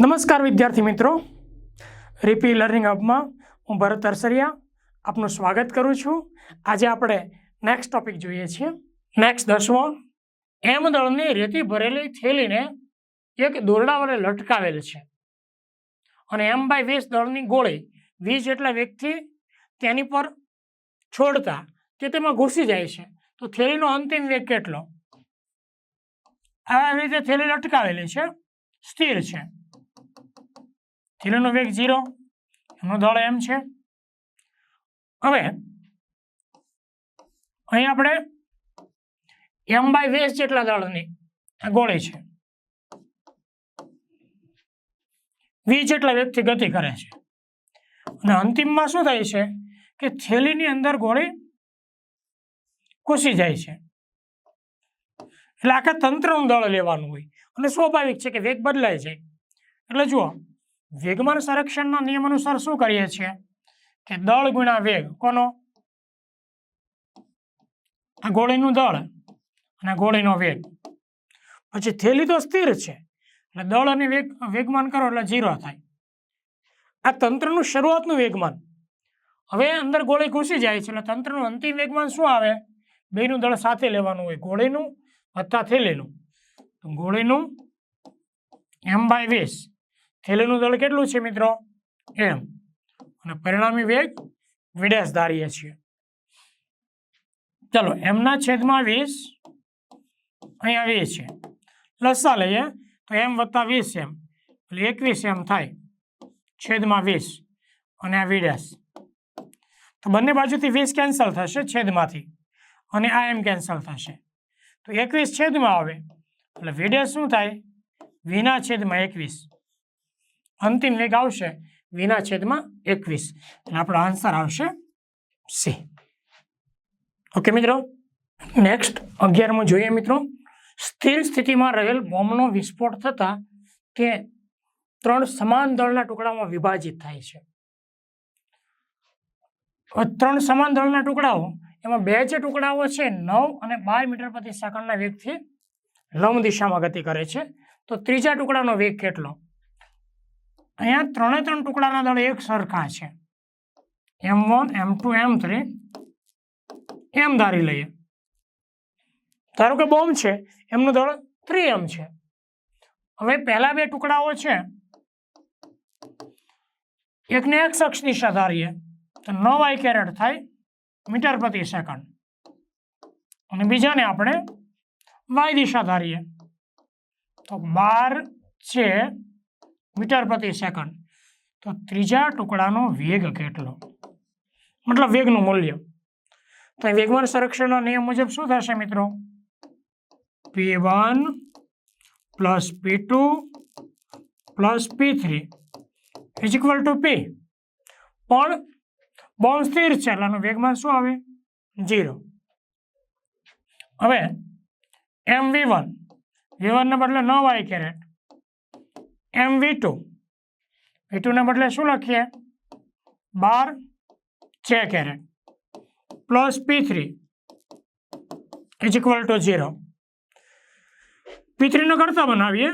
નમસ્કાર વિદ્યાર્થી મિત્રો. રીપી લર્નિંગ હબમાં હું ભરત અરસરિયા આપનું સ્વાગત કરું છું. આજે આપણે નેક્સ્ટ ટોપિક જોઈએ છીએ. નેક્સ્ટ દસમો. એમ દળની રેતી ભરેલી થેલીને એક દોરડા વડે લટકાવેલ છે. અને એમ બાય વીસ દળની ગોળી વીસ જેટલા વ્યક્તિ તેની પર છોડતા તે તેમાં ઘૂસી જાય છે. તો થેલીનો અંતિમ વેગ કેટલો? આ રીતે થેલી લટકાવેલી છે. સ્થિર છે. થેલીનો વેગ ઝીરો. એનો દળ એમ છે. હવે અહીં આપણે એમ બાય વેસ જેટલા દળની આ ગોળી છે. વી જેટલા વ્યક્તિ ગતિ કરે છે. અને અંતિમમાં શું થાય છે કે થેલીની અંદર ગોળી ઘૂસી જાય છે. એટલે આખા તંત્રનું દળ લેવાનું હોય. અને સ્વાભાવિક છે કે વેગ બદલાય છે. એટલે જુઓ, વેગમાન સંરક્ષણના નિયમ અનુસાર શું કરીએ છીએ? કે દળ ગુણ્યા વેગ. કોનો? આ ગોળીનું દળ અને ગોળીનો વેગ. પછી થેલી તો સ્થિર છે. એટલે દળ અને વેગ, વેગમાન કરો એટલે ઝીરો થાય. આ તંત્રનું શરૂઆતનું વેગમાન. હવે અંદર ગોળી ઘૂસી જાય છે એટલે તંત્રનું અંતિમ વેગમાન શું આવે? બેનું દળ સાથે લેવાનું હોય, ગોળીનું વત્તા થેલીનું. ગોળીનું એમ બાય વીસ થેલીનું દળ કેટલું છે મિત્રો? એમ અને પરિણામી વેગ વિડેસ ધારીએ છીએ. ચલો એમના છેદમાં વીસ અહીંયા વીસ છે. લસા લઈએ, તો એમ વત્તા વીસ એમ. એટલે એકવીસ એમ થાય. છેદમાં વીસ. અને આ વિડેશ. તો બંને બાજુથી વીસ કેન્સલ થશે છેદમાંથી. અને આ એમ કેન્સલ થશે. તો એકવીસ છેદમાં આવે. એટલે વિડેસ શું થાય? વિના છેદમાં એકવીસ. અંતિમ વેગ આવશે વિના છેદમાં એકવીસ. એટલે આપણો આન્સર આવશે સી. ઓકે મિત્રો? નેક્સ્ટ અગિયારમાં જોઈએ મિત્રો. સ્થિર સ્થિતિમાં રહેલ બોમ્બનો વિસ્ફોટ થતાં તે ત્રણ સમાન દળના ટુકડામાં વિભાજિત થાય છે. ત્રણ સમાન દળના ટુકડાઓ એમાં બે જે ટુકડાઓ છે, નવ અને બાર મીટર પ્રતિ સેકન્ડના વેગથી લંબ દિશામાં ગતિ કરે છે. તો ત્રીજા ટુકડાનો વેગ કેટલો? અહીંયા ત્રણે ત્રણ ટુકડાના દળ એક સરખા છે. M one, M two, M three, M ધારી લઈએ. ધારો કે બોમ્બ છે, એમનું દળ થ્રી એમ છે. હવે પહેલા બે ટુકડાઓ છે. એકને એક શખ્સ દિશા ધારીએ. તો નવ આઈ કેરેટ થાય મીટર પ્રતિ સેકન્ડ અને બીજાને આપણે વાય દિશા ધારીએ. તો બાર છે મીટર પ્રતિ સેકન્ડ તો ત્રીજા ટુકડાનો વેગ કેટલો? મતલબ વેગનું મૂલ્ય. તો વેગવાન સંરક્ષણનો નિયમ મુજબ શું થશે મિત્રો? P one plus P two plus P three is equal to P પણ સ્થિર છે, એટલે વેગમાન શું આવે? જીરો હવે, એમ વી વન. વી વનને બદલે નવ Y caret M V two. V ટુને બદલે શું લખીએ? બાર છે caret plus P three is equal to zero P થ્રીનો કરતા બનાવીએ.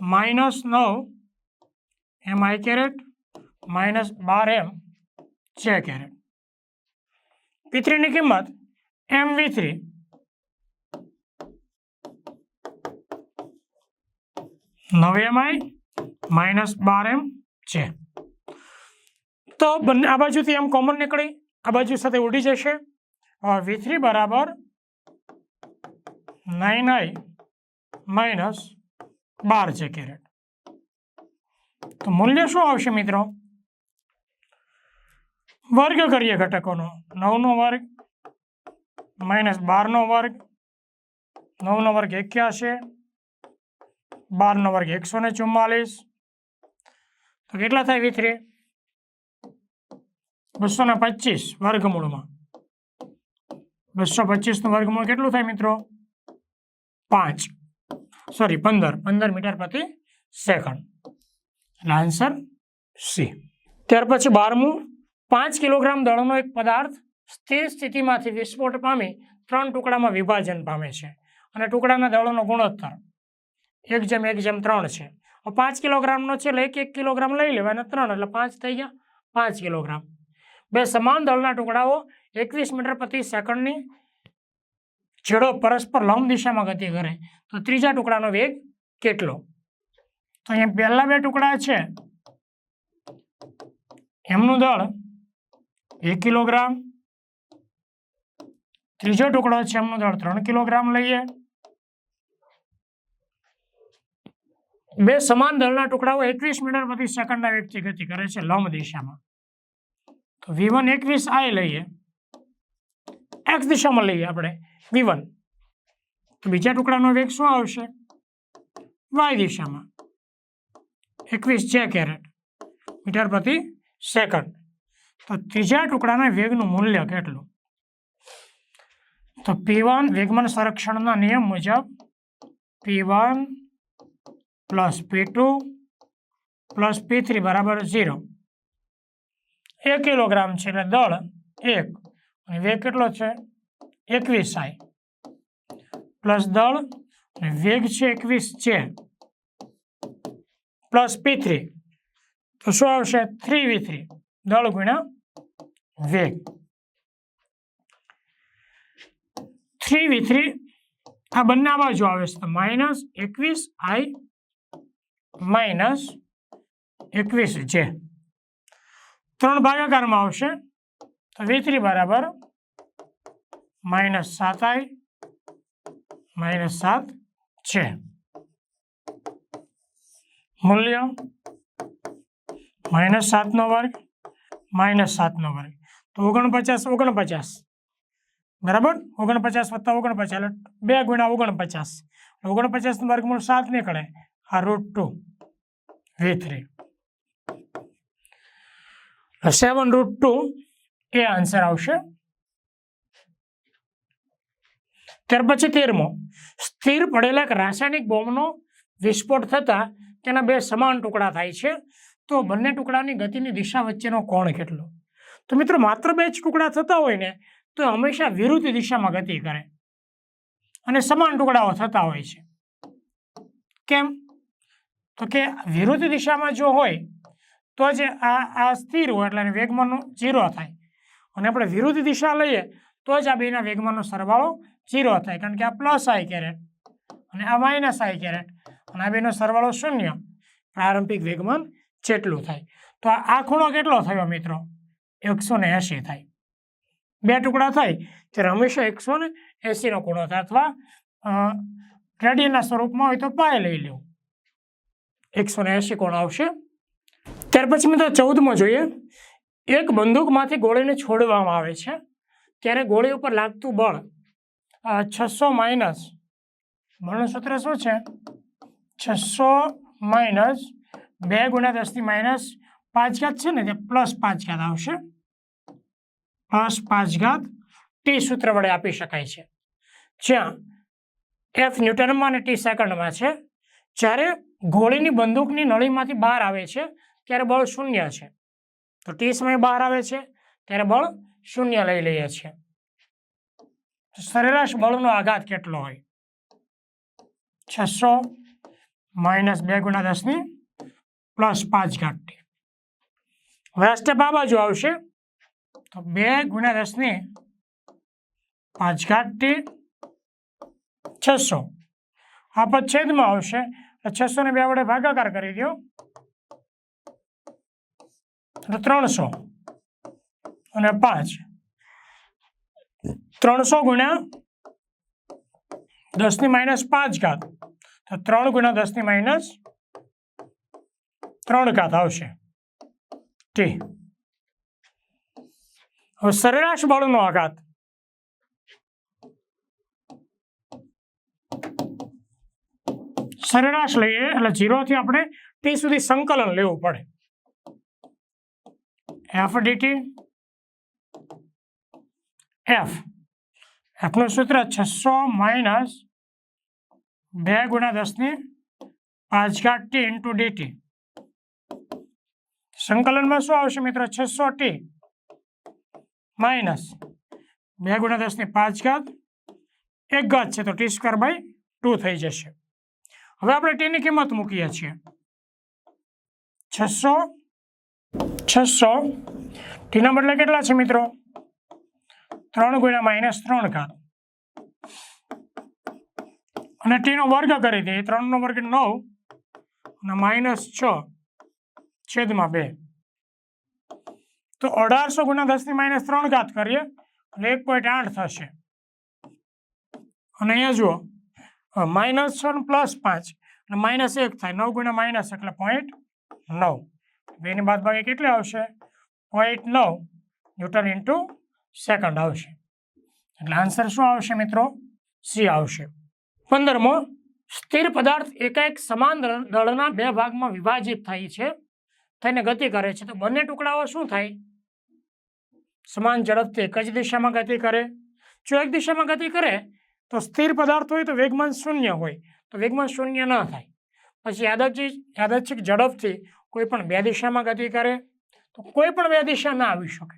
માઇનસ નવ એમ આઈ કેરેટ, માઇનસ બાર એમ. છે કેરેટ પી કિંમત એમ વી થ્રી. નવ એમ આઈ માઇનસ બાર એમ છે તો બંને આ બાજુથી એમ કોમન નીકળી, આ બાજુ સાથે ઉડી જશે. વી થ્રી બરાબર નાઇન આઈ માઇનસ બાર છે કેરેટ. તો મૂલ્ય શું આવશે મિત્રો? વર્ગ કરીએ ઘટકોનો. નવનો વર્ગ માઇનસ બારનો વર્ગ. નવનો વર્ગ એક્યાસી બારનો વર્ગ એકસો ને ચુમ્માલીસ. તો કેટલા થાય વિથરે થ્રી બસો ને પચીસ વર્ગમૂળમાં. બસો પચીસનું વર્ગમૂળ કેટલું થાય મિત્રો? પાંચ. સોરી પંદર. પંદર મીટર પ્રતિ સેકન્ડ. આન્સર સી ત્યાર પછી બારમું. પાંચ કિલોગ્રામ દળનો એક પદાર્થ સ્થિર સ્થિતિમાંથી વિસ્ફોટ પામી ત્રણ ટુકડામાં વિભાજન પામે છે અને ટુકડાના દળોનો ગુણોત્તર. એક જેમ એક જેમ ત્રણ છે. પાંચ કિલોગ્રામનો છે એટલે એક એક કિલોગ્રામ લઈ લેવાય અને ત્રણ એટલે પાંચ થઈ ગયા પાંચ કિલોગ્રામ. બે સમાન દળના ટુકડાઓ એકવીસ મીટર પ્રતિ સેકન્ડની છેડો પરસ્પર લંબ દિશામાં ગતિ કરે. તો ત્રીજા ટુકડાનો વેગ કેટલો? તો અહીંયા પહેલા બે ટુકડા છે. એમનું દળ એક કિલોગ્રામ. ત્રીજો ટુકડો છે એમનો દળ ત્રણ કિલોગ્રામ લઈએ. બે સમાન દળના ટુકડાઓ એકવીસ મીટર પ્રતિ સેકન્ડના વેગથી ગતિ કરે છે લંબ દિશામાં. તો વી વન એકવીસ આઈ લઈએ. એક્સ દિશામાં લઈએ આપણે વી વન. બીજા ટુકડાનો વેગ શું આવશે? વાય દિશામાં. એકવીસ છે કેરેટ. મીટર પ્રતિ સેકન્ડ. તો ત્રીજા ટુકડાના વેગનું મૂલ્ય કેટલું? તો પી વન વેગમાન સંરક્ષણના નિયમ મુજબ P one plus P two plus P three બરાબર ઝીરો એક કિલોગ્રામ છે એટલે દળ એક. અને વેગ કેટલો છે? એકવીસ આઈ પ્લસ દળ વેગ છે એકવીસ છે પ્લસ પી થ્રી તો શું આવશે? થ્રી વી થ્રી દળ ગુણ્યા વેગ થ્રી વી થ્રી આ બંને બાજુ આવે છે. માઇનસ એકવીસ આઈ માઇનસ એકવીસ જે. ત્રણ ભાગાકારમાં આવશે. તો વી થ્રી બરાબર માઇનસ સાત આઈ માઇનસ સાત છે. મૂલ્ય માઇનસ સાતનો વર્ગ માઇનસ સાતનો વર્ગ. તો ઓગણપચાસ ઓગણપચાસ. બરાબર? ઓગણપચાસ વત્તા ઓગણપચાસ, એટલે બે ગુણ્યા ઓગણપચાસ. ઓગણપચાસનું વર્ગમૂળ સાત નીકળે. આ root two V three seven root two એ આન્સર આવશે. ત્યાર પછી તેરમો. સ્થિર પડેલા રાસાયણિક બોમ્બનો વિસ્ફોટ થતાં તેના બે સમાન ટુકડા થાય છે. તો બંને ટુકડાની ગતિની દિશા વચ્ચેનો કોણ કેટલો? તો મિત્રો માત્ર બે જ ટુકડા થતા હોય ને, તો હંમેશા વિરુદ્ધ દિશામાં ગતિ કરે. અને સમાન ટુકડાઓ થતા હોય છે. કેમ? તો કે વિરુદ્ધ દિશામાં જો હોય, તો જ આ આ સ્થિર હોય એટલે વેગમાનનું ઝીરો થાય. અને આપણે વિરુદ્ધ દિશા લઈએ, તો જ આ બેના વેગમાનનો સરવાળો ઝીરો થાય. કારણ કે આ પ્લસ આઈ કેરેટ અને આ માઇનસ આઈ કેરેટ અને આ બેનો સરવાળો શૂન્ય. પ્રારંભિક વેગમાન જેટલું થાય. તો આ ખૂણો કેટલો થયો મિત્રો? એકસો ને એંશી થાય. બે ટુકડા થાય ત્યારે હંમેશા એકસો ને એંશીનો ખૂણો થાય અથવા રેડિયનના સ્વરૂપમાં હોય તો પાય લઈ લેવું એકસો ને એંશી કોણ આવશે? ત્યાર પછી મિત્રો ચૌદમાં જોઈએ. એક બંદૂકમાંથી ગોળીને છોડવામાં આવે છે. ત્યારે ગોળી ઉપર લાગતું બળ છસો માઇનસ, બળનું શું છે? છસો માઇનસ બે ગુણ્યા દસની માઇનસ પાંચ ઘાત છે ને તે પ્લસ પાંચ ઘાત આવશે. પ્લસ પાંચ ઘાત ટી સૂત્ર વડે આપી શકાય છે. જ્યાં એફ ન્યૂટનમાં અને ટી સેકન્ડમાં છે. જ્યારે ગોળીની બંદૂકની નળીમાંથી બહાર આવે છે, ત્યારે બળ શૂન્ય છે. તો ટી સમય બહાર આવે છે, ત્યારે બળ શૂન્ય લઈ લઈએ છીએ. સરેરાશ બળનો આઘાત કેટલો હોય? છસો માઇનસ બે ગુણા દસની પ્લસ પાંચ ઘાત ટી હવે સ્ટેપ આ બાજુ આવશે. તો બે ગુણ્યા દસની પાંચ ટી છસો. આ પદ છેદમાં આવશે. છસો ને બે વડે ભાગાકાર કરી દો. એટલે ત્રણસો. અને પાંચ. ત્રણસો ગુણ્યા દસની માઇનસ પાંચ ઘાત તો ત્રણ ગુણ્યા દસની માઇનસ ત્રણ ઘાત આવશે. ટી. હવે સરેરાશ બળનો આઘાત સરેરાશ લઈએ એટલે જીરોથી આપણે ટી સુધી સંકલન લેવું પડે એફ ડીટી એફ એફનું સૂત્ર છસો માઇનસ બે ગુણ્યા દસની પાંચ ઘાત ટી ઇન્ટુ ડીટી સંકલનમાં શું આવશે મિત્રો છસો ટી માઇનસ બે ગુણ્યા દસની પાંચ ઘાત એક ઘાત છે તો ટી સ્ક્વેર બાય ટુ થઈ જશે. હવે આપણે ટીની કિંમત મૂકીએ છીએ. છસો છસો ટીના બદલે કેટલા છે મિત્રો? ત્રણ ગુણ્યા માઇનસ ત્રણ ઘાત. અને ટીનો વર્ગ કરી દઈએ ત્રણનો વર્ગ નવ અને માઇનસ છ છેદમાં બે. તો અઢારસો ગુણ્યા દસની માઇનસ ત્રણ ઘાત કરીએ, એટલે એક પોઈન્ટ આઠ થશે. અને અહીંયા જુઓ માઇનસ છ પ્લસ પાંચ અને માઇનસ એક થાય, નવ ગુણ્યા માઇનસ એટલે પોઈન્ટ નવ. બેની બાદ બાકી કેટલી આવશે? પોઈન્ટ નવ ન્યૂટન ઇન્ટુ સેકન્ડ આવશે. એટલે આન્સર શું આવશે મિત્રો? સી આવશે. પંદરમો, સ્થિર પદાર્થ એકાએક સમાન દળના બે ભાગમાં વિભાજિત થાય છે, થઈને ગતિ કરે છે. તો બંને ટુકડાઓ શું થાય? સમાન ઝડપથી એક જ દિશામાં ગતિ કરે. જો એક દિશામાં ગતિ કરે, તો સ્થિર પદાર્થ હોય તો વેગમાન શૂન્ય હોય. તો વેગમાન શૂન્ય ન થાય. પછી યાદચ્છિક યાદચ્છિક ઝડપથી કોઈ પણ બે દિશામાં ગતિ કરે, તો કોઈ પણ બે દિશા ના આવી શકે.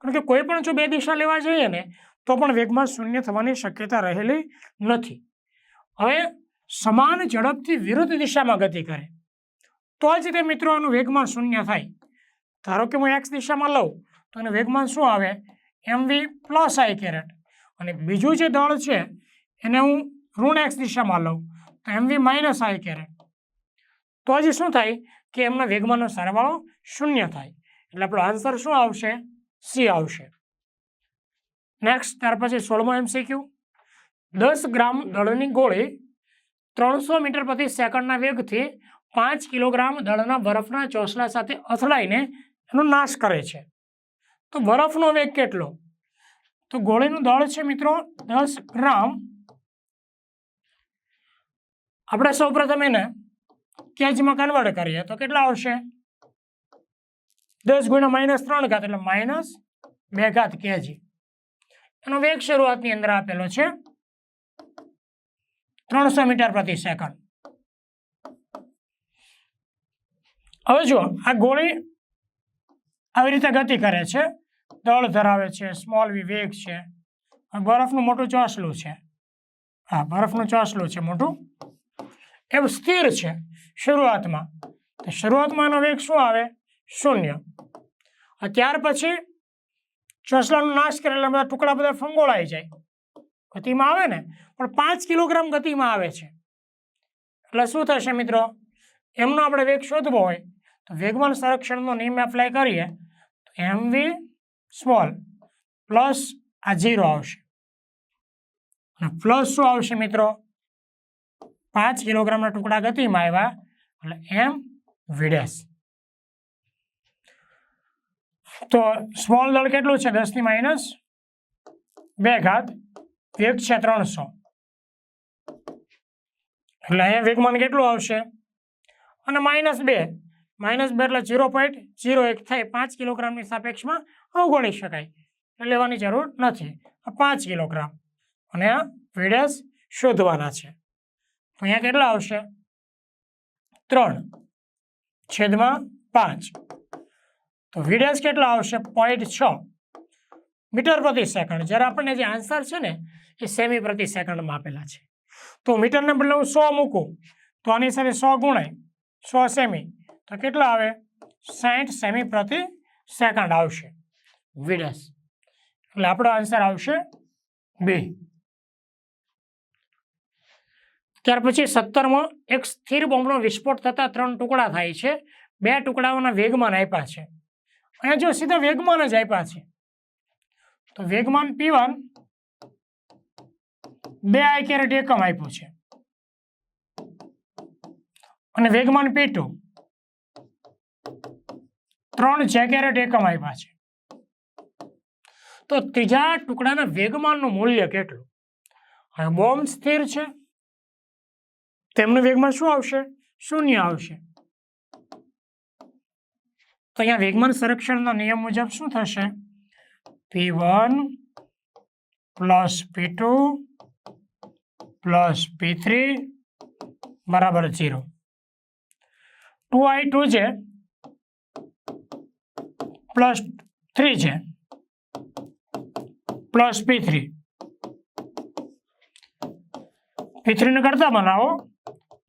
કારણ કે કોઈ પણ જો બે દિશા લેવા જઈએ ને, તો પણ વેગમાન શૂન્ય થવાની શક્યતા રહેલી નથી. હવે સમાન ઝડપથી વિરુદ્ધ દિશામાં ગતિ કરે, તો જ તે મિત્રો એનું વેગમાં શૂન્ય થાય. ધારો કે હું એક્સ દિશામાં લઉં તો એનું વેગમાન શું આવે? એમ વી પ્લસ આઈ કેરેટ અને બીજું જે દળ છે, એને હું ઋણ એક્સ દિશામાં લઉં, તો એમ વી માઇનસ આઈ કેરેટ તો હજી શું થાય કે એમના વેગમાનનો સરવાળો શૂન્ય થાય. એટલે આપણો આન્સર શું આવશે? સી આવશે. નેક્સ્ટ ત્યાર પછી સોળમો એમસીક્યુ દસ ગ્રામ દળની ગોળી ત્રણસો મીટર પ્રતિ સેકન્ડના વેગથી પાંચ કિલોગ્રામ દળના બરફના ચોસલા સાથે અથડાઈને એનો નાશ કરે છે. તો બરફનો વેગ કેટલો? તો ગોળીનું દળ છે મિત્રો દસ ગ્રામ. આપણે સૌપ્રથમ એને કેજમાં કન્વર્ટ કરીએ. તો કેટલા આવશે? દસ ગુણ્યા માઇનસ ત્રણ ઘાત એટલે માઇનસ બે ઘાત કેજી. એનો વેગ શરૂઆતની અંદર આપેલો છે ત્રણસો મીટર પ્રતિ સેકન્ડ. હવે જુઓ, આ ગોળી આવી રીતે ગતિ કરે છે. દળ ધરાવે છે સ્મોલ વિવેક છે. બરફનું મોટું ચોસલું છે. હા, બરફનું ચોસલું છે મોટું. એ સ્થિર છે શરૂઆતમાં. તો શરૂઆતમાં એનો વેગ શું આવે? શૂન્ય. ત્યાર પછી ચોસલાનો નાશ કરે એટલે બધા ટુકડા બધા ફંગોળાઈ જાય. ગતિમાં આવે ને? પણ પાંચ કિલોગ્રામ ગતિમાં આવે છે. એટલે શું થશે મિત્રો? એમનો આપણે વેગ શોધવો હોય. તો વેગમાન સંરક્ષણનો નિયમ એપ્લાય કરીએ. તો એમ વી સ્મોલ. પ્લસ આ ઝીરો આવશે. અને પ્લસ શું આવશે મિત્રો? પાંચ કિલોગ્રામના ટુકડા ગતિમાં આવ્યા. એટલે એમ વિડેસ તો સ્મોલ દળ કેટલું છે? દસની માઇનસ બે ઘાત વેગ છે ત્રણસો. એટલે અહીંયા વેગમાન કેટલું આવશે? અને માઇનસ બે. માઇનસ બે એટલે ઝીરો પોઈન્ટ ઝીરો એક થાય. પાંચ કિલોગ્રામની સાપેક્ષમાં અવગણી શકાય. લેવાની જરૂર નથી. આ પાંચ કિલોગ્રામ. અને આ વિડેસ શોધવાના છે. તો અહીંયા કેટલા આવશે? ત્રણ. છેદમાં પાંચ. તો વિડેસ કેટલા આવશે? પોઈન્ટ છ. મીટર પ્રતિ સેકન્ડ. જ્યારે આપણને જે આન્સર છે ને, એ સેમી પ્રતિ સેકન્ડમાં આપેલા છે. તો મીટરને બદલે હું સો મૂકું. તો આની સાથે સો ગુણાય. સો સેમી તો કેટલા આવે? સાઠ સેમી પ્રતિ સેકન્ડ આવશે. વિડેસ. એટલે આપણો આન્સર આવશે બે. ત્યાર પછી સત્તરમાં, એક સ્થિર બોમ્બનો વિસ્ફોટ થતાં ત્રણ ટુકડા થાય છે. બે ટુકડાઓના વેગમાન આપ્યા છે. અહીંયા જો સીધા વેગમાન જ આપ્યા છે. તો વેગમાન પી વન બે આઈ કેરેટ એકમ આપ્યું છે. અને વેગમાન પી ટુ ત્રણ જે કેરેટ એકમ આપ્યા છે. તો ત્રીજા ટુકડાના વેગમાનનું મૂલ્ય કેટલું? હવે બોમ્બ સ્થિર છે? તેમનું વેગમાન શું આવશે? શૂન્ય આવશે. તો અહીંયા વેગમાન સંરક્ષણના નિયમ મુજબ શું થશે? P one plus P two plus P three બરાબર ઝીરો. ટુ આઈ ટુ છે પ્લસ થ્રી છે. Plus P three. પી થ્રીને કરતા બનાવો.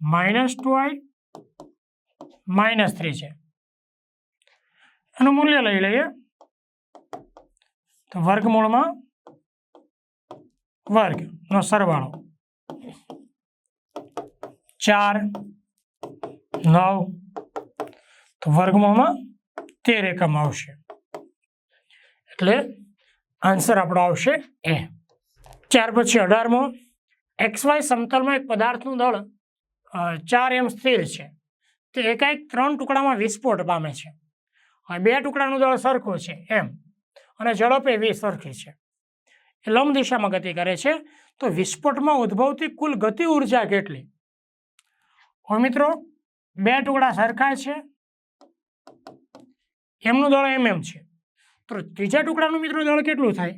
Minus two I minus three છે. એનું મૂલ્ય લઈ લઈએ. તો વર્ગમૂળમાં વર્ગનો સરવાળો ચાર, નવ, તો વર્ગમૂળમાં તેર એકમ આવશે. એટલે આન્સર આપણો આવશે એ. ત્યાર પછી અઢારમો એક્સ વાય સમતલમાં એક પદાર્થનું દળ ચાર એમ સ્થિર છે. તે એકાએક ત્રણ ટુકડામાં વિસ્ફોટ પામે છે. બે ટુકડાનું દળ સરખું છે એમ. અને ઝડપે વી સરખી છે. એ લંબ દિશામાં ગતિ કરે છે. તો વિસ્ફોટમાં ઉદ્ભવતી કુલ ગતિ ઊર્જા કેટલી? હવે મિત્રો, બે ટુકડા સરખા છે. એમનું દળ એમ એમ છે. તો ત્રીજા ટુકડાનું મિત્રો દળ કેટલું થાય?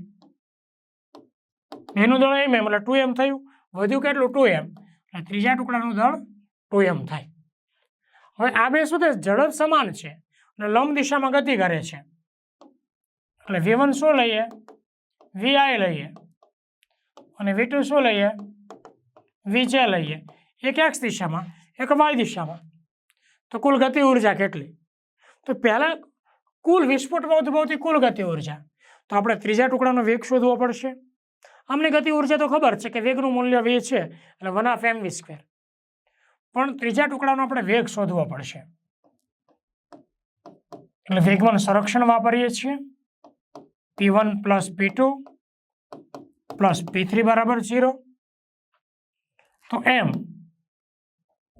એનું દળ એમ એમ, એટલે ટુ એમ થયું. વધ્યું કેટલું? ટુ એમ એટલે ત્રીજા ટુકડાનું દળ ટુ એમ થાય. હવે આ બે શું થાય ઝડપ સમાન છે. અને લંબ દિશામાં ગતિ કરે છે. એટલે વી વન શું લઈએ? વી આઈ લઈએ. અને વી ટુ શું લઈએ? વી જે લઈએ. એક એક્સ દિશામાં, એક વાય દિશામાં. તો કુલ ગતિ ઊર્જા કેટલી? તો પહેલાં કુલ વિસ્ફોટમાં ઉદ્ભવતી કુલ ગતિ ઊર્જા. તો આપણે ત્રીજા ટુકડાનો વેગ શોધવો પડશે. અમને ગતિ ઊર્જા તો ખબર છે કે વેગનું મૂલ્ય વે છે, એટલે one of M V square. પણ ત્રીજા ટુકડાનો આપણે વેગ શોધવો પડશે. એટલે વેગમાં સંરક્ષણ વાપરીએ છીએ. P one plus P two plus P three બરાબર ઝીરો. તો એમ.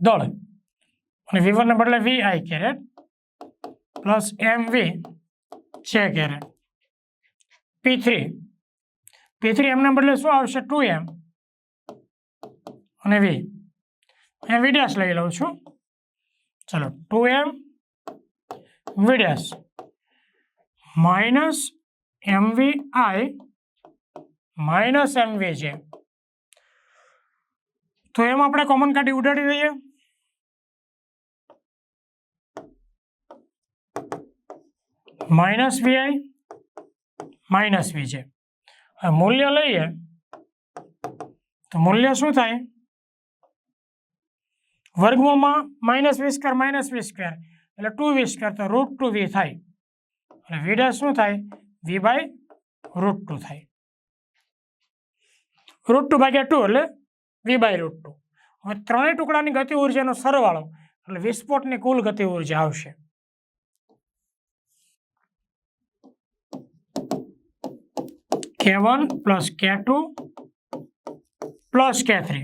દળ. અને વી વનને બદલે વી આઈ કેરેટ. પ્લસ એમ વી છે caret P three. P three એમને બદલે શું આવશે? Two M. અને વી. એમ વી લઈ લઉં છું. ચલો, two M, V minus M V I, minus M V છે તો એમ આપણે કોમન કાઢી ઉડાડી દઈએ. માઇનસ વી આઈ, માઇનસ વી છે મૂલ્ય લઈએ, તો મૂલ્ય શું થાય? વર્ગમૂળમાં minus V square, minus V square. એટલે ટુ વી સ્ક્વેર તો રૂટ ટુ વી થાય. અને વી ડેશ શું થાય? વી બાય રૂટ ટુ થાય. રૂટ ટુ ભાગ્યા ટુ એટલે વી બાય રૂટ ટુ. હવે ત્રણેય ટુકડાની ગતિ ઉર્જાનો સરવાળો, એટલે વિસ્ફોટની કુલ ગતિ ઊર્જા આવશે. K one plus K two plus K three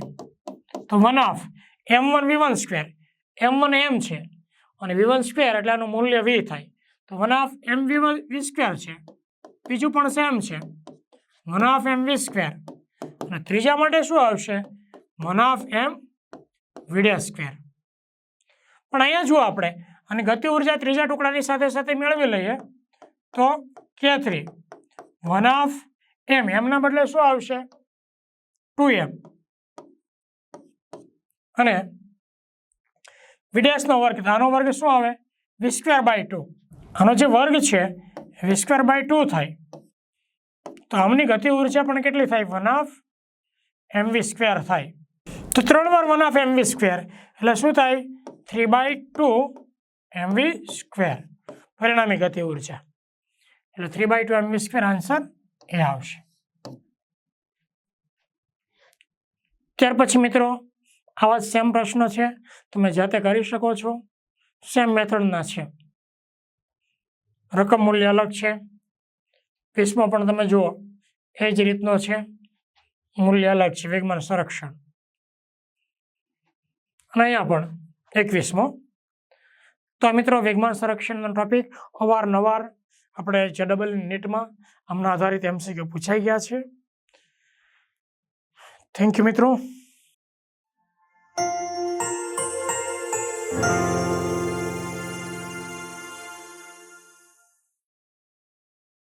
તો one of M one V one square M one M છે. અને વી વન સ્ક્વેર એટલે આનું મૂલ્ય વી થાય. તો one of M V one V square છે. બીજું પણ સેમ છે. One of M V square અને ત્રીજા માટે શું આવશે? વન ઓફ એમ વીડે સ્ક્વેર પણ અહીંયા જુઓ આપણે. અને ગતિ ઊર્જા ત્રીજા ટુકડાની સાથે સાથે મેળવી લઈએ. તો કે થ્રી વન ઓફ એમ, એમના બદલે શું આવશે? Two M. અને વિદેશનો વર્ગ આનો વર્ગ શું આવે? વી બાય ટુ આનો જે વર્ગ છે વી બાય ટુ થાય. તો આમની ગતિ ઊર્જા પણ કેટલી થાય? One of M V square થાય. તો ત્રણ વાર one of M V square એટલે શું થાય? Three by two M V square પરિણામી ગતિ ઊર્જા. એટલે three by two M V square answer એ આવશે. ત્યાર પછી મિત્રો, આવા સેમ પ્રશ્નો છે. તમે જાતે કરી શકો છો. સેમ મેથડના છે. રકમ મૂલ્ય અલગ છે. પીસમાં પણ તમે જુઓ, એ જ રીતનો છે. મૂલ્ય અલગ છે. વેગમાન સંરક્ષણ. અને અહીંયા પણ એકવીસમો. તો મિત્રો, વેગમાન સંરક્ષણનો ટોપિક અવારનવાર આપણે જે ડબલ નેટમાં હમણાં આધારિત એમસીક્યુ પૂછાઈ ગયા છે. થેન્ક યુ મિત્રો.